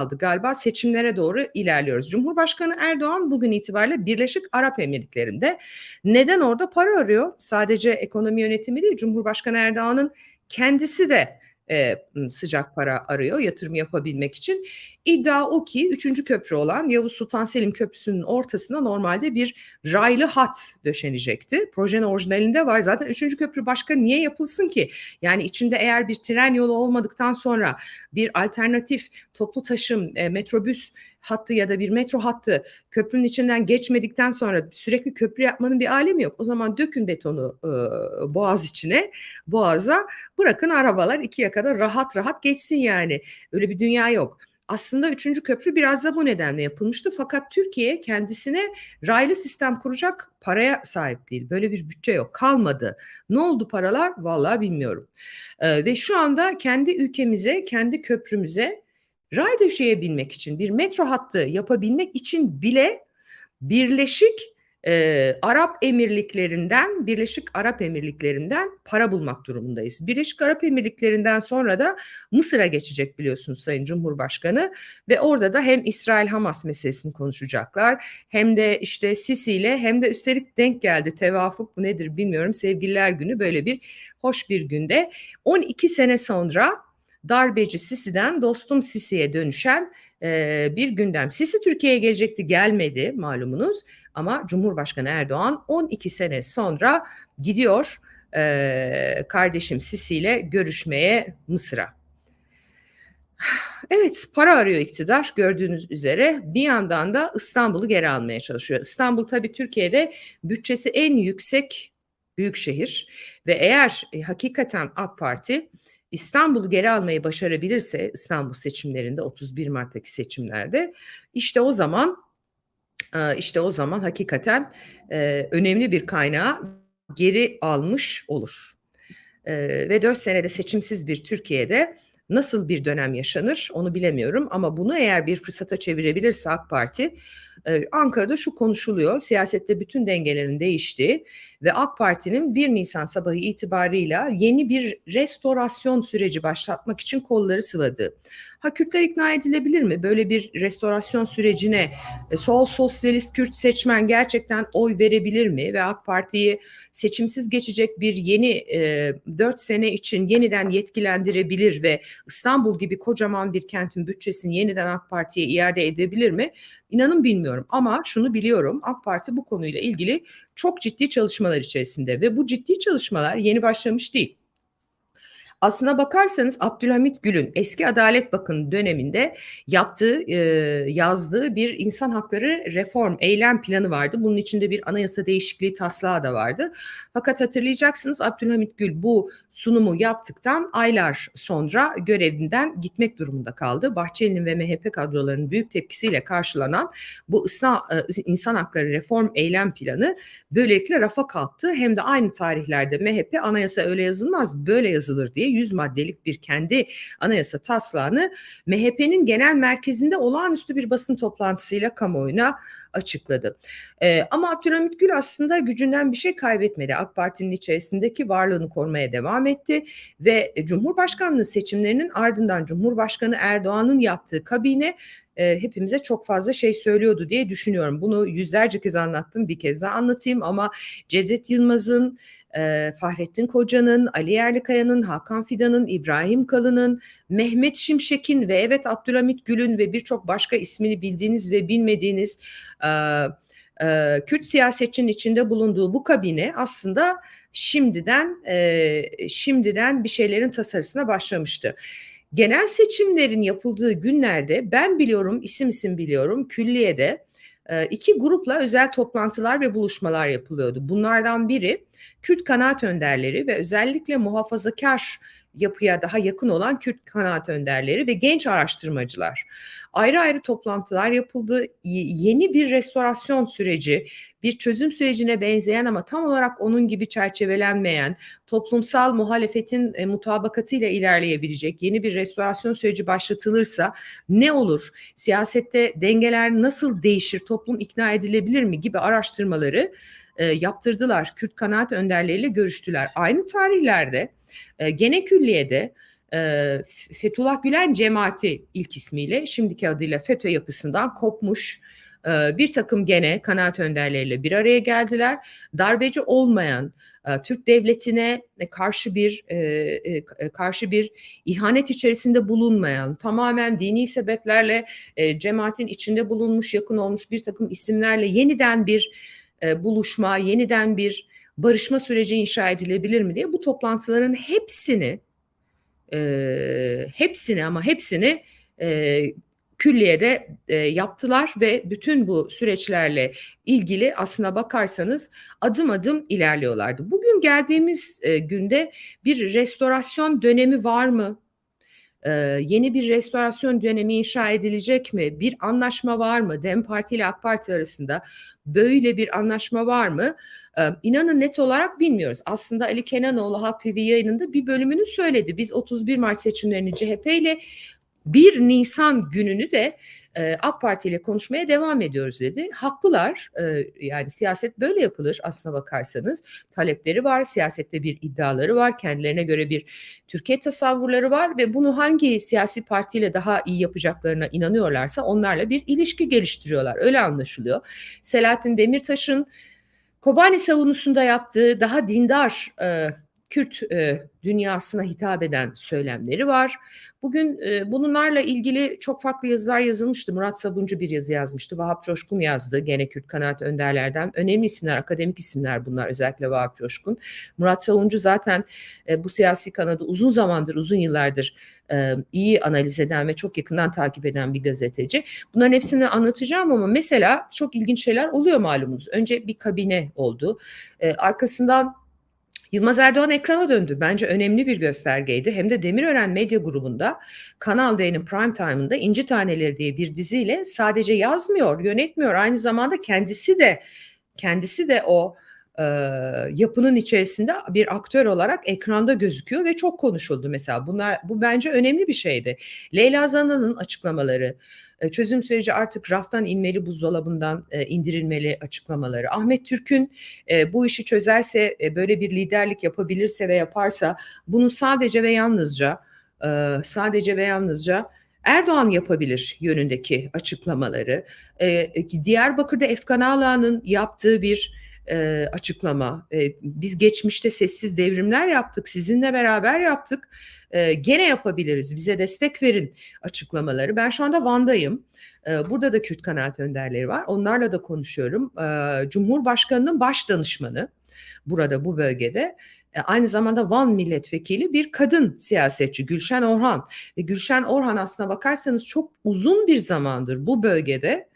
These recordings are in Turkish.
aldı galiba seçimlere doğru ilerliyoruz. Cumhurbaşkanı Erdoğan bugün itibariyle Birleşik Arap Emirlikleri'nde. Neden orada para arıyor? Sadece ekonomi yönetimi değil Cumhurbaşkanı Erdoğan'ın kendisi de e, sıcak para arıyor yatırım yapabilmek için. İddia o ki 3. köprü olan Yavuz Sultan Selim Köprüsü'nün ortasına normalde bir raylı hat döşenecekti. Projenin orijinalinde var zaten 3. köprü başka niye yapılsın ki? Yani içinde eğer bir tren yolu olmadıktan sonra bir alternatif toplu taşım, e, metrobüs hattı ya da bir metro hattı köprünün içinden geçmedikten sonra sürekli köprü yapmanın bir alemi yok. O zaman dökün betonu e, boğaz içine, boğaza bırakın arabalar iki yakada rahat rahat geçsin yani. Öyle bir dünya yok. Aslında üçüncü köprü biraz da bu nedenle yapılmıştı. Fakat Türkiye kendisine raylı sistem kuracak paraya sahip değil. Böyle bir bütçe yok. Kalmadı. Ne oldu paralar? Vallahi bilmiyorum. Ee, ve şu anda kendi ülkemize, kendi köprümüze ray döşeyebilmek için, bir metro hattı yapabilmek için bile Birleşik e, Arap Emirlikleri'nden, Birleşik Arap Emirlikleri'nden para bulmak durumundayız. Birleşik Arap Emirlikleri'nden sonra da Mısır'a geçecek biliyorsunuz Sayın Cumhurbaşkanı ve orada da hem İsrail-Hamas meselesini konuşacaklar hem de işte Sisi ile hem de üstelik denk geldi tevafuk bu nedir bilmiyorum sevgililer günü böyle bir hoş bir günde 12 sene sonra darbeci Sisi'den dostum Sisi'ye dönüşen e, bir gündem. Sisi Türkiye'ye gelecekti gelmedi malumunuz ama Cumhurbaşkanı Erdoğan 12 sene sonra gidiyor e, kardeşim Sisi ile görüşmeye Mısır'a. Evet para arıyor iktidar gördüğünüz üzere bir yandan da İstanbul'u geri almaya çalışıyor. İstanbul tabii Türkiye'de bütçesi en yüksek büyük şehir ve eğer e, hakikaten AK Parti İstanbul'u geri almayı başarabilirse İstanbul seçimlerinde 31 Mart'taki seçimlerde işte o zaman işte o zaman hakikaten önemli bir kaynağı geri almış olur. Ve 4 senede seçimsiz bir Türkiye'de nasıl bir dönem yaşanır onu bilemiyorum ama bunu eğer bir fırsata çevirebilirse AK Parti Ankara'da şu konuşuluyor. Siyasette bütün dengelerin değiştiği ve AK Parti'nin 1 Nisan sabahı itibarıyla yeni bir restorasyon süreci başlatmak için kolları sıvadı. Ha Kürtler ikna edilebilir mi? Böyle bir restorasyon sürecine e, sol sosyalist Kürt seçmen gerçekten oy verebilir mi? Ve AK Parti'yi seçimsiz geçecek bir yeni e, 4 sene için yeniden yetkilendirebilir ve İstanbul gibi kocaman bir kentin bütçesini yeniden AK Parti'ye iade edebilir mi? İnanın bilmiyorum ama şunu biliyorum AK Parti bu konuyla ilgili çok ciddi çalışmalar içerisinde ve bu ciddi çalışmalar yeni başlamış değil. Aslına bakarsanız Abdülhamit Gül'ün eski Adalet Bakanı döneminde yaptığı, e, yazdığı bir insan hakları reform eylem planı vardı. Bunun içinde bir anayasa değişikliği taslağı da vardı. Fakat hatırlayacaksınız Abdülhamit Gül bu sunumu yaptıktan aylar sonra görevinden gitmek durumunda kaldı. Bahçeli'nin ve MHP kadrolarının büyük tepkisiyle karşılanan bu ısna, e, insan hakları reform eylem planı böylelikle rafa kalktı. Hem de aynı tarihlerde MHP anayasa öyle yazılmaz böyle yazılır diye 100 maddelik bir kendi anayasa taslağını MHP'nin genel merkezinde olağanüstü bir basın toplantısıyla kamuoyuna açıkladı. Ee, ama Abdülhamit Gül aslında gücünden bir şey kaybetmedi. AK Parti'nin içerisindeki varlığını korumaya devam etti ve Cumhurbaşkanlığı seçimlerinin ardından Cumhurbaşkanı Erdoğan'ın yaptığı kabine e, hepimize çok fazla şey söylüyordu diye düşünüyorum. Bunu yüzlerce kez anlattım bir kez daha anlatayım ama Cevdet Yılmaz'ın Fahrettin Koca'nın, Ali Yerlikaya'nın, Hakan Fidan'ın, İbrahim Kalın'ın, Mehmet Şimşek'in ve evet Abdülhamit Gül'ün ve birçok başka ismini bildiğiniz ve bilmediğiniz e, e, Kürt siyasetçinin içinde bulunduğu bu kabine aslında şimdiden şimdiden bir şeylerin tasarısına başlamıştı. Genel seçimlerin yapıldığı günlerde ben biliyorum isim isim biliyorum külliyede iki grupla özel toplantılar ve buluşmalar yapılıyordu. Bunlardan biri Kürt kanaat önderleri ve özellikle muhafazakar yapıya daha yakın olan Kürt kanaat önderleri ve genç araştırmacılar. Ayrı ayrı toplantılar yapıldı. Yeni bir restorasyon süreci, bir çözüm sürecine benzeyen ama tam olarak onun gibi çerçevelenmeyen, toplumsal muhalefetin e, mutabakatıyla ilerleyebilecek yeni bir restorasyon süreci başlatılırsa ne olur? Siyasette dengeler nasıl değişir? Toplum ikna edilebilir mi gibi araştırmaları e, yaptırdılar. Kürt kanaat önderleriyle görüştüler. Aynı tarihlerde e, gene külliyede F Fethullah Gülen cemaati ilk ismiyle, şimdiki adıyla FETÖ yapısından kopmuş, eee, birtakım gene kanaat önderleriyle bir araya geldiler. Darbeci olmayan, eee, Türk devletine e, karşı bir, eee, k karşı bir ihanet içerisinde bulunmayan, tamamen dini sebeplerle, eee, cemaatin içinde bulunmuş, yakın olmuş birtakım isimlerle yeniden bir, eee, buluşma, yeniden bir barışma süreci inşa edilebilir mi diye bu toplantıların hepsini, eee, hepsini ama hepsini, eee, külliyede, eee, yaptılar ve bütün bu süreçlerle ilgili aslına bakarsanız adım adım ilerliyorlardı. Bugün geldiğimiz, eee, günde bir restorasyon dönemi var mı? Eee, yeni bir restorasyon dönemi inşa edilecek mi? Bir anlaşma var mı? DEM Parti ile AK Parti arasında böyle bir anlaşma var mı? Eee, inanın net olarak bilmiyoruz. Aslında Ali Kenanoğlu Halk TV yayınında bir bölümünü söyledi. Biz 31 Mart seçimlerini CHP ile 1 Nisan gününü de, eee, AK Parti ile konuşmaya devam ediyoruz dedi. Haklılar. Eee, yani siyaset böyle yapılır aslına bakarsanız. Talepleri var, siyasette bir iddiaları var, kendilerine göre bir Türkiye tasavvurları var ve bunu hangi siyasi partiyle daha iyi yapacaklarına inanıyorlarsa onlarla bir ilişki geliştiriyorlar. Öyle anlaşılıyor. Selahattin Demirtaş'ın Kobani savunusunda yaptığı daha dindar, eee, Kürt, eee, dünyasına hitap eden söylemleri var. Bugün, eee, bunlarla ilgili çok farklı yazılar yazılmıştı. Murat Sabuncu bir yazı yazmıştı. Vahap Coşkun yazdı gene Kürt kanaat önderlerden. Önemli isimler, akademik isimler bunlar özellikle Vahap Coşkun. Murat Sabuncu zaten, eee, bu siyasi kanadı uzun zamandır, uzun yıllardır, eee, iyi analiz eden ve çok yakından takip eden bir gazeteci. Bunların hepsini anlatacağım ama mesela çok ilginç şeyler oluyor malumunuz. Önce bir kabine oldu. Eee, arkasından Yılmaz Erdoğan ekrana döndü. Bence önemli bir göstergeydi. Hem de Demirören Medya Grubu'nda Kanal D'nin prime time'ında İnci Taneleri diye bir diziyle sadece yazmıyor, yönetmiyor. Aynı zamanda kendisi de kendisi de o, yapının içerisinde bir aktör olarak ekranda gözüküyor ve çok konuşuldu mesela. Bunlar bu bence önemli bir şeydi. Leyla Zana'nın açıklamaları, çözüm süreci artık raftan inmeli, buzdolabından, indirilmeli açıklamaları, Ahmet Türk'ün, bu işi çözerse, böyle bir liderlik yapabilirse ve yaparsa bunu sadece ve yalnızca, sadece ve yalnızca Erdoğan yapabilir yönündeki açıklamaları, Diyarbakır'da Efkan Ala'nın yaptığı bir, eee, açıklama, eee, biz geçmişte sessiz devrimler yaptık, sizinle beraber yaptık, eee, gene yapabiliriz, bize destek verin açıklamaları. Ben şu anda Van'dayım. Eee, burada da Kürt kanaat önderleri var. Onlarla da konuşuyorum. Eee, Cumhurbaşkanı'nın baş danışmanı burada, bu bölgede. Eee, aynı zamanda Van milletvekili bir kadın siyasetçi Gülşen Orhan ve Gülşen Orhan aslına bakarsanız çok uzun bir zamandır bu bölgede,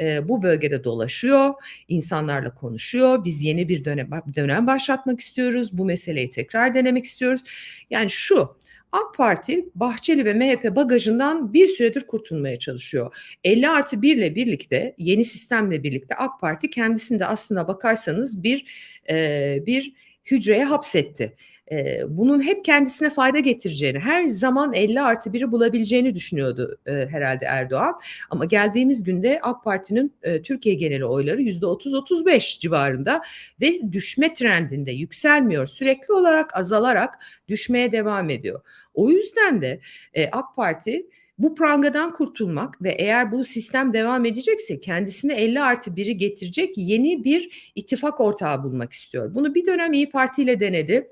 eee, bu bölgede dolaşıyor, insanlarla konuşuyor. Biz yeni bir dönem dönem başlatmak istiyoruz. Bu meseleyi tekrar denemek istiyoruz. Yani şu, AK Parti Bahçeli ve MHP bagajından bir süredir kurtulmaya çalışıyor. 50+1 ile birlikte, yeni sistemle birlikte AK Parti kendisini de aslına bakarsanız bir, eee, bir hücreye hapsetti. Eee, bunun hep kendisine fayda getireceğini, her zaman 50+1'i bulabileceğini düşünüyordu, eee, herhâlde Erdoğan. Ama geldiğimiz günde AK Parti'nin, eee, Türkiye geneli oyları %30-35 civarında ve düşme trendinde, yükselmiyor. Sürekli olarak azalarak düşmeye devam ediyor. O yüzden de, eee, AK Parti bu prangadan kurtulmak ve eğer bu sistem devam edecekse kendisine 50+1'i getirecek yeni bir ittifak ortağı bulmak istiyor. Bunu bir dönem İYİ Parti ile denedi.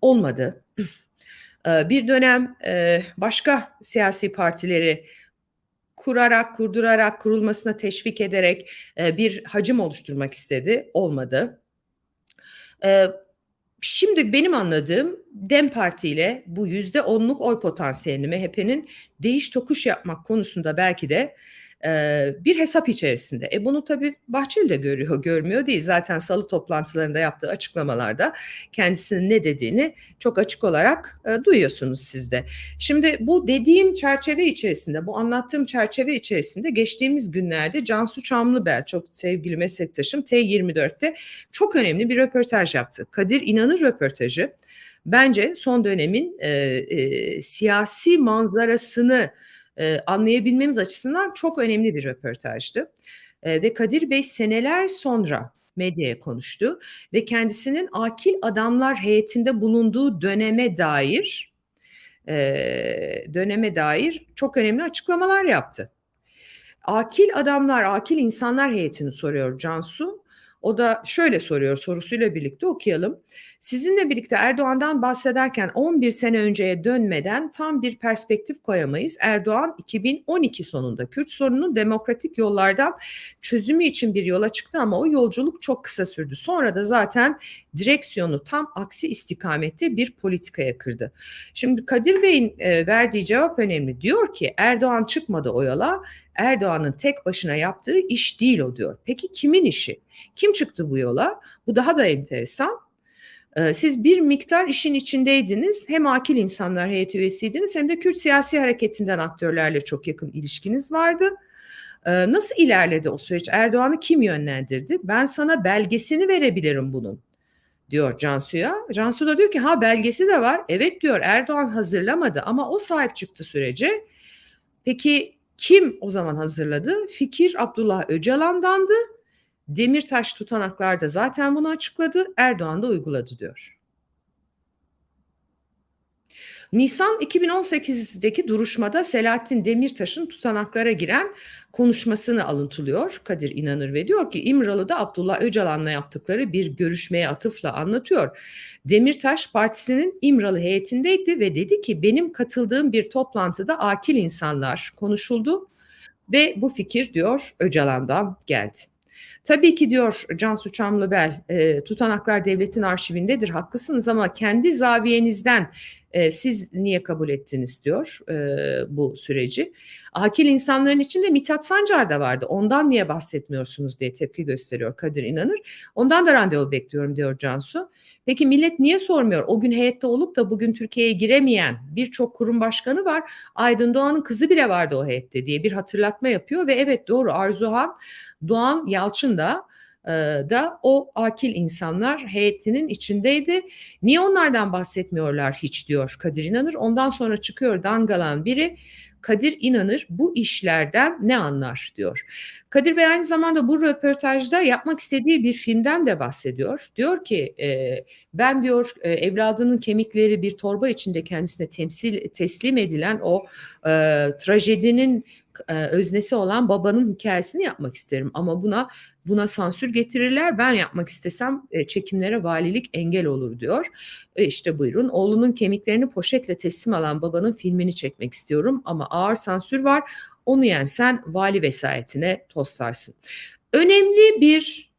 Olmadı. Eee, bir dönem, eee, başka siyasi partileri kurarak, kurdurarak, kurulmasına teşvik ederek, eee, bir hacim oluşturmak istedi. Olmadı. Eee, şimdi benim anladığım DEM Parti ile bu %10'luk oy potansiyelini MHP'nin değiş tokuş yapmak konusunda belki de, bir hesap içerisinde. E, bunu tabii Bahçeli de görüyor, görmüyor değil. Zaten salı toplantılarında yaptığı açıklamalarda kendisinin ne dediğini çok açık olarak, eee, duyuyorsunuz siz de. Şimdi bu dediğim çerçeve içerisinde, bu anlattığım çerçeve içerisinde geçtiğimiz günlerde Cansu Çamlıbel, çok sevgili meslektaşım T24'te çok önemli bir röportaj yaptı. Kadir İnanır röportajı bence son dönemin, eee, eee, siyasi manzarasını, eee, anlayabilmemiz açısından çok önemli bir röportajdı. Eee, ve Kadir Bey seneler sonra medyaya konuştu ve kendisinin akil adamlar heyetinde bulunduğu döneme dair, eee, döneme dair çok önemli açıklamalar yaptı. Akil adamlar, akil insanlar heyetini soruyor Cansu. O da şöyle soruyor sorusuyla birlikte okuyalım. Sizinle birlikte Erdoğan'dan bahsederken 11 sene önceye dönmeden tam bir perspektif koyamayız. Erdoğan 2012 sonunda Kürt sorununun demokratik yollardan çözümü için bir yola çıktı ama o yolculuk çok kısa sürdü. Sonra da zaten direksiyonu tam aksi istikamette bir politikaya kırdı. Şimdi Kadir Bey'in e, verdiği cevap önemli. Diyor ki Erdoğan çıkmadı o yola. Erdoğan'ın tek başına yaptığı iş değil o diyor. Peki kimin işi? Kim çıktı bu yola? Bu daha da enteresan. Ee, siz bir miktar işin içindeydiniz. Hem akil insanlar heyeti üyesiydiniz hem de Kürt siyasi hareketinden aktörlerle çok yakın ilişkiniz vardı. Ee, nasıl ilerledi o süreç? Erdoğan'ı kim yönlendirdi? Ben sana belgesini verebilirim bunun diyor Cansu'ya. Cansu da diyor ki ha belgesi de var. Evet diyor Erdoğan hazırlamadı ama o sahip çıktı sürece. Peki kim o zaman hazırladı? Fikir Abdullah Öcalan'dandı. Demirtaş tutanaklarda zaten bunu açıkladı. Erdoğan da uyguladı diyor. Nisan 2018'deki duruşmada Selahattin Demirtaş'ın tutanaklara giren konuşmasını alıntılıyor Kadir İnanır ve diyor ki İmralı'da Abdullah Öcalan'la yaptıkları bir görüşmeye atıfla anlatıyor. Demirtaş partisinin İmralı heyetindeydi ve dedi ki benim katıldığım bir toplantıda akil insanlar konuşuldu ve bu fikir diyor Öcalan'dan geldi. Tabii ki diyor Cansu Çamlıbel, e, tutanaklar devletin arşivindedir, haklısınız ama kendi zaviyenizden e, siz niye kabul ettiniz diyor e, bu süreci. Akil insanların içinde Mithat Sancar da vardı. Ondan niye bahsetmiyorsunuz diye tepki gösteriyor Kadir İnanır. Ondan da randevu bekliyorum diyor Cansu. Peki millet niye sormuyor? O gün heyette olup da bugün Türkiye'ye giremeyen birçok kurum başkanı var. Aydın Doğan'ın kızı bile vardı o heyette diye bir hatırlatma yapıyor ve evet doğru Arzuhan Doğan Yalçın da e, da o akil insanlar heyetinin içindeydi. Niye onlardan bahsetmiyorlar hiç diyor Kadir İnanır. Ondan sonra çıkıyor dangalan biri Kadir İnanır bu işlerden ne anlar diyor. Kadir Bey aynı zamanda bu röportajda yapmak istediği bir filmden de bahsediyor. Diyor ki e, ben diyor e, evladının kemikleri bir torba içinde kendisine temsil teslim edilen o e, trajedinin e, öznesi olan babanın hikayesini yapmak isterim ama buna buna sansür getirirler. Ben yapmak istesem e, çekimlere valilik engel olur diyor. E işte buyurun oğlunun kemiklerini poşetle teslim alan babanın filmini çekmek istiyorum ama ağır sansür var. Onu yensen vali vesayetine toslarsın. Önemli bir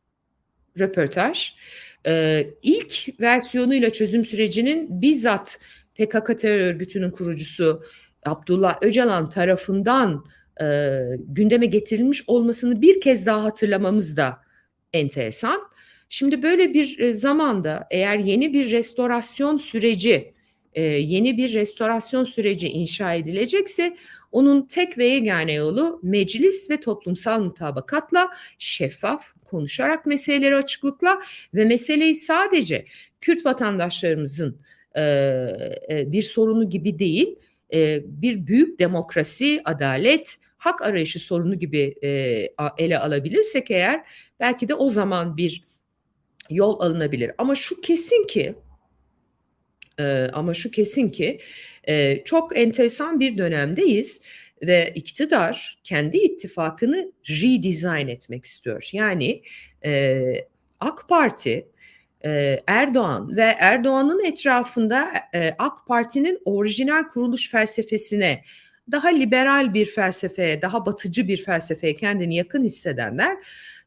röportaj. Ee, ilk versiyonuyla çözüm sürecinin bizzat PKK terör örgütünün kurucusu Abdullah Öcalan tarafından e, gündeme getirilmiş olmasını bir kez daha hatırlamamız da enteresan. Şimdi böyle bir zamanda eğer yeni bir restorasyon süreci, e, yeni bir restorasyon süreci inşa edilecekse onun tek ve yegane yolu meclis ve toplumsal mutabakatla şeffaf konuşarak meseleleri açıklıkla ve meseleyi sadece Kürt vatandaşlarımızın e, bir sorunu gibi değil, e, bir büyük demokrasi, adalet, hak arayışı sorunu gibi e, ele alabilirsek eğer belki de o zaman bir yol alınabilir. Ama şu kesin ki e, ama şu kesin ki e, çok enteresan bir dönemdeyiz ve iktidar kendi ittifakını redesign etmek istiyor. Yani e, AK Parti e, Erdoğan ve Erdoğan'ın etrafında e, AK Parti'nin orijinal kuruluş felsefesine daha liberal bir felsefeye, daha batıcı bir felsefeye kendini yakın hissedenler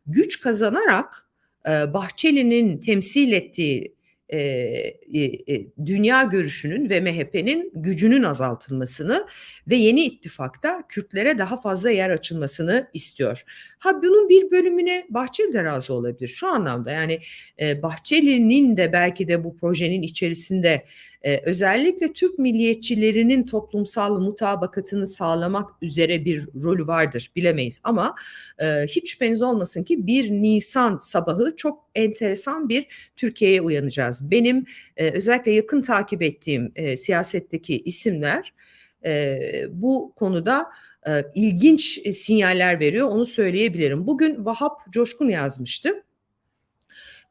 güç kazanarak e, Bahçeli'nin temsil ettiği e, e, dünya görüşünün ve MHP'nin gücünün azaltılmasını ve yeni ittifakta Kürtlere daha fazla yer açılmasını istiyor. Ha bunun bir bölümüne Bahçeli de razı olabilir şu anlamda yani e, Bahçeli'nin de belki de bu projenin içerisinde e, özellikle Türk milliyetçilerinin toplumsal mutabakatını sağlamak üzere bir rolü vardır bilemeyiz ama e, hiç şüpheniz olmasın ki 1 Nisan sabahı çok enteresan bir Türkiye'ye uyanacağız. Benim e, özellikle yakın takip ettiğim e, siyasetteki isimler e, bu konuda e, ilginç sinyaller veriyor onu söyleyebilirim. Bugün Vahap Coşkun yazmıştı.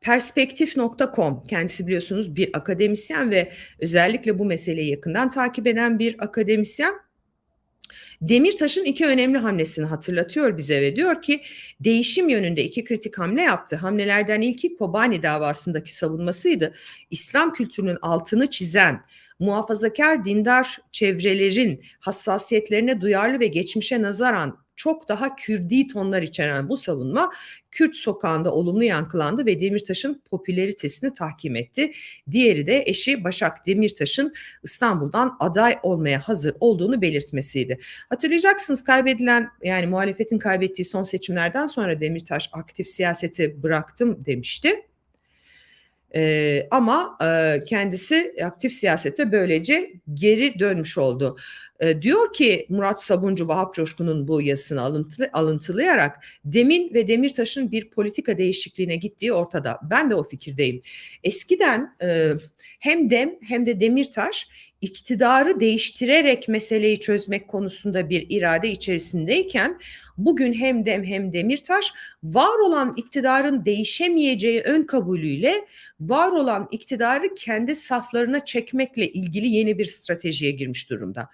Perspektif.com kendisi biliyorsunuz bir akademisyen ve özellikle bu meseleyi yakından takip eden bir akademisyen. Demirtaş'ın iki önemli hamlesini hatırlatıyor bize ve diyor ki değişim yönünde iki kritik hamle yaptı. Hamlelerden ilki Kobani davasındaki savunmasıydı. İslam kültürünün altını çizen, muhafazakar dindar çevrelerin hassasiyetlerine duyarlı ve geçmişe nazaran çok daha Kürdi tonlar içeren bu savunma Kürt sokağında olumlu yankılandı ve Demirtaş'ın popülaritesini tahkim etti. Diğeri de eşi Başak Demirtaş'ın İstanbul'dan aday olmaya hazır olduğunu belirtmesiydi. Hatırlayacaksınız kaybedilen yani muhalefetin kaybettiği son seçimlerden sonra Demirtaş aktif siyaseti bıraktım demişti. Ee, ama e, kendisi aktif siyasete böylece geri dönmüş oldu. E, diyor ki Murat Sabuncu Vahap Coşkun'un bu yazısını alıntılı, alıntılayarak Demin ve Demirtaş'ın bir politika değişikliğine gittiği ortada. Ben de o fikirdeyim. Eskiden e, hem Dem hem de Demirtaş iktidarı değiştirerek meseleyi çözmek konusunda bir irade içerisindeyken bugün hem Dem hem Demirtaş var olan iktidarın değişemeyeceği ön kabulüyle var olan iktidarı kendi saflarına çekmekle ilgili yeni bir stratejiye girmiş durumda.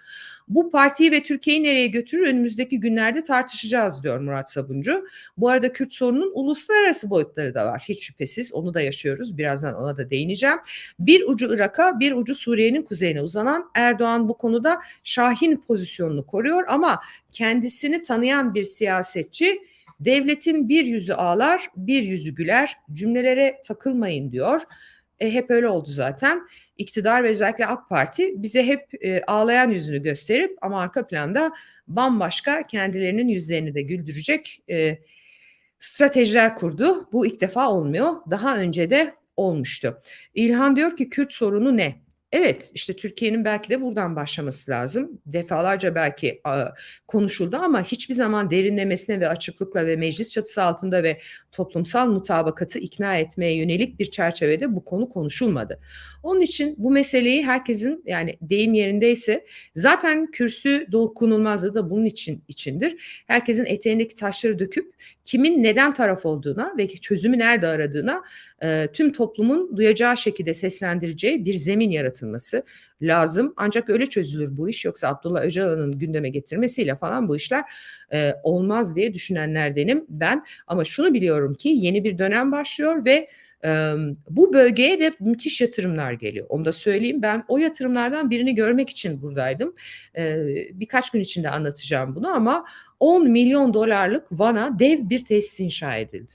Bu partiyi ve Türkiye'yi nereye götürür önümüzdeki günlerde tartışacağız diyor Murat Sabuncu. Bu arada Kürt sorununun uluslararası boyutları da var hiç şüphesiz onu da yaşıyoruz birazdan ona da değineceğim. Bir ucu Irak'a bir ucu Suriye'nin kuzeyine uzanan Erdoğan bu konuda şahin pozisyonunu koruyor ama kendisini tanıyan bir siyasetçi devletin bir yüzü ağlar bir yüzü güler cümlelere takılmayın diyor. E, hep öyle oldu zaten iktidar ve özellikle AK Parti bize hep e, ağlayan yüzünü gösterip ama arka planda bambaşka kendilerinin yüzlerini de güldürecek e, stratejiler kurdu. Bu ilk defa olmuyor. Daha önce de olmuştu. İlhan diyor ki Kürt sorunu ne? Evet işte Türkiye'nin belki de buradan başlaması lazım. Defalarca belki a, konuşuldu ama hiçbir zaman derinlemesine ve açıklıkla ve meclis çatısı altında ve toplumsal mutabakatı ikna etmeye yönelik bir çerçevede bu konu konuşulmadı. Onun için bu meseleyi herkesin yani deyim yerindeyse zaten kürsü dokunulmazlığı da bunun için içindir. Herkesin eteğindeki taşları döküp kimin neden taraf olduğuna ve çözümü nerede aradığına e, tüm toplumun duyacağı şekilde seslendireceği bir zemin yaratılması lazım. Ancak öyle çözülür bu iş yoksa Abdullah Öcalan'ın gündeme getirmesiyle falan bu işler e, olmaz diye düşünenlerdenim ben. Ama şunu biliyorum ki yeni bir dönem başlıyor ve bu bölgeye de müthiş yatırımlar geliyor. Onu da söyleyeyim. Ben o yatırımlardan birini görmek için buradaydım. Birkaç gün içinde anlatacağım bunu ama 10 milyon dolarlık Van'a dev bir tesis inşa edildi.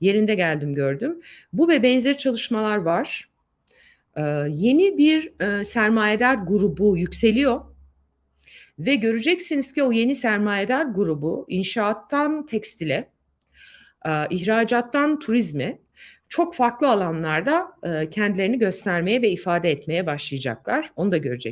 Yerinde geldim gördüm. Bu ve benzeri çalışmalar var. Yeni bir sermayedar grubu yükseliyor. Ve göreceksiniz ki o yeni sermayedar grubu inşaattan tekstile, ihracattan turizme çok farklı alanlarda kendilerini göstermeye ve ifade etmeye başlayacaklar. Onu da görecek.